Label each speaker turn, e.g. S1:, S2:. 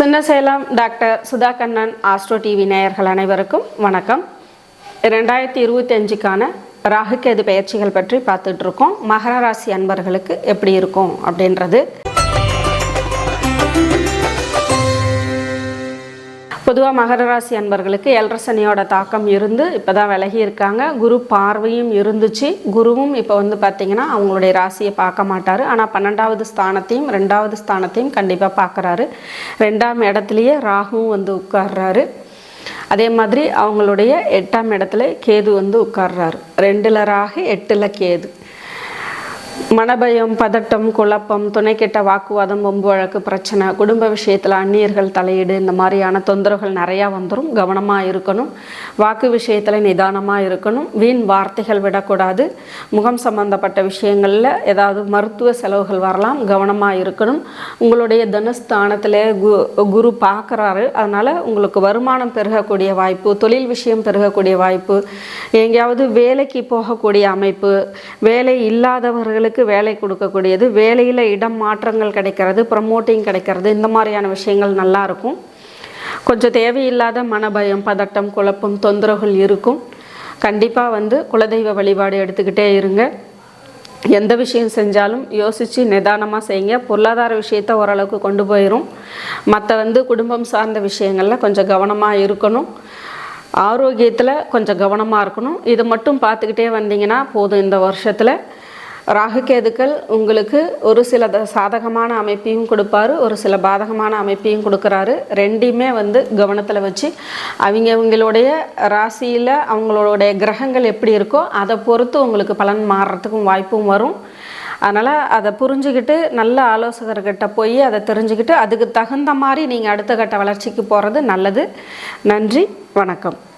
S1: Chinnasalem doctor Sudha Kannan Astro TV நேயர்கள் அனைவருக்கும் வணக்கம். ரெண்டாயிரத்தி இருபத்தி அஞ்சுக்கான ராகுகேது பயிற்சிகள் பற்றி பார்த்துட்ருக்கோம் மகர ராசி அன்பர்களுக்கு எப்படி இருக்கும் அப்படின்றது. பொதுவாக மகர ராசி அன்பர்களுக்கு எல்ரசனியோட தாக்கம் இருந்து இப்போ தான் விலகி இருக்காங்க குரு பார்வையும் இருந்துச்சு. குருவும் இப்போ வந்து பார்த்திங்கன்னா அவங்களுடைய ராசியை பார்க்க மாட்டார். ஆனால் பன்னெண்டாவது ஸ்தானத்தையும் ரெண்டாவது ஸ்தானத்தையும் கண்டிப்பாக பார்க்குறாரு ரெண்டாம் இடத்துலையே ராகுவும் வந்து உட்கார்றாரு. அதே மாதிரி அவங்களுடைய எட்டாம் இடத்துல கேது வந்து உட்கார்றாரு. ரெண்டில் ராகு எட்டில் கேது. மனபயம் பதட்டம் குழப்பம் துணை கெட்ட வாக்குவாதம் வம்பு வழக்கு பிரச்சனை குடும்ப விஷயத்தில் அந்நியர்கள் தலையீடு இந்த மாதிரியான தொந்தரவுகள் நிறையா வந்துடும் கவனமாக இருக்கணும். வாக்கு விஷயத்தில் நிதானமாக இருக்கணும். வீண் வார்த்தைகள் விடக்கூடாது. முகம் சம்பந்தப்பட்ட விஷயங்களில் ஏதாவது மருத்துவ செலவுகள் வரலாம். கவனமாக இருக்கணும். உங்களுடைய தனுஸ்தானத்தில் கு குரு பார்க்குறாரு. அதனால் உங்களுக்கு வருமானம் பெருகக்கூடிய வாய்ப்பு தொழில் விஷயம் பெருகக்கூடிய வாய்ப்பு எங்கேயாவது வேலைக்கு போகக்கூடிய அமைப்பு வேலை இல்லாதவர்களுக்கு வேலை கொடுக்கக்கூடியது. வேலையில் இடம் மாற்றங்கள் கிடைக்கிறது ப்ரமோட்டிங் கிடைக்கிறது. இந்த மாதிரியான விஷயங்கள் நல்லா இருக்கும். கொஞ்சம் தேவையில்லாத மனபயம் பதட்டம் குழப்பம் தொந்தரவுகள் இருக்கும். கண்டிப்பாக வந்து குலதெய்வ வழிபாடு எடுத்துக்கிட்டே இருங்க. எந்த விஷயம் செஞ்சாலும் யோசித்து நிதானமாக செய்யுங்க. பொருளாதார விஷயத்த ஓரளவுக்கு கொண்டு போயிடும் மற்ற வந்து குடும்பம் சார்ந்த விஷயங்களில் கொஞ்சம் கவனமாக இருக்கணும். ஆரோக்கியத்தில் கொஞ்சம் கவனமாக இருக்கணும். இது மட்டும் பார்த்துக்கிட்டே வந்தீங்கன்னா போதும் இந்த வருஷத்தில். ராகுகேதுக்கள் உங்களுக்கு ஒரு சில த- சாதகமான அமைப்பையும் கொடுப்பாரு ஒரு சில பாதகமான அமைப்பையும் கொடுக்குறாரு. ரெண்டையுமே வந்து கவனத்தில் வச்சு அவங்க அவங்களுடைய ராசியில் அவங்களுடைய கிரகங்கள் எப்படி இருக்கோ அதை பொறுத்து உங்களுக்கு பலன் மாறுறதுக்கும் வாய்ப்பும் வரும். அதனால் அதை புரிஞ்சுக்கிட்டு நல்ல ஆலோசகர்கிட்ட போய் அதை தெரிஞ்சுக்கிட்டு அதுக்கு தகுந்த மாதிரி நீங்கள் அடுத்த கட்ட வளர்ச்சிக்கு போகிறது நல்லது. நன்றி வணக்கம்.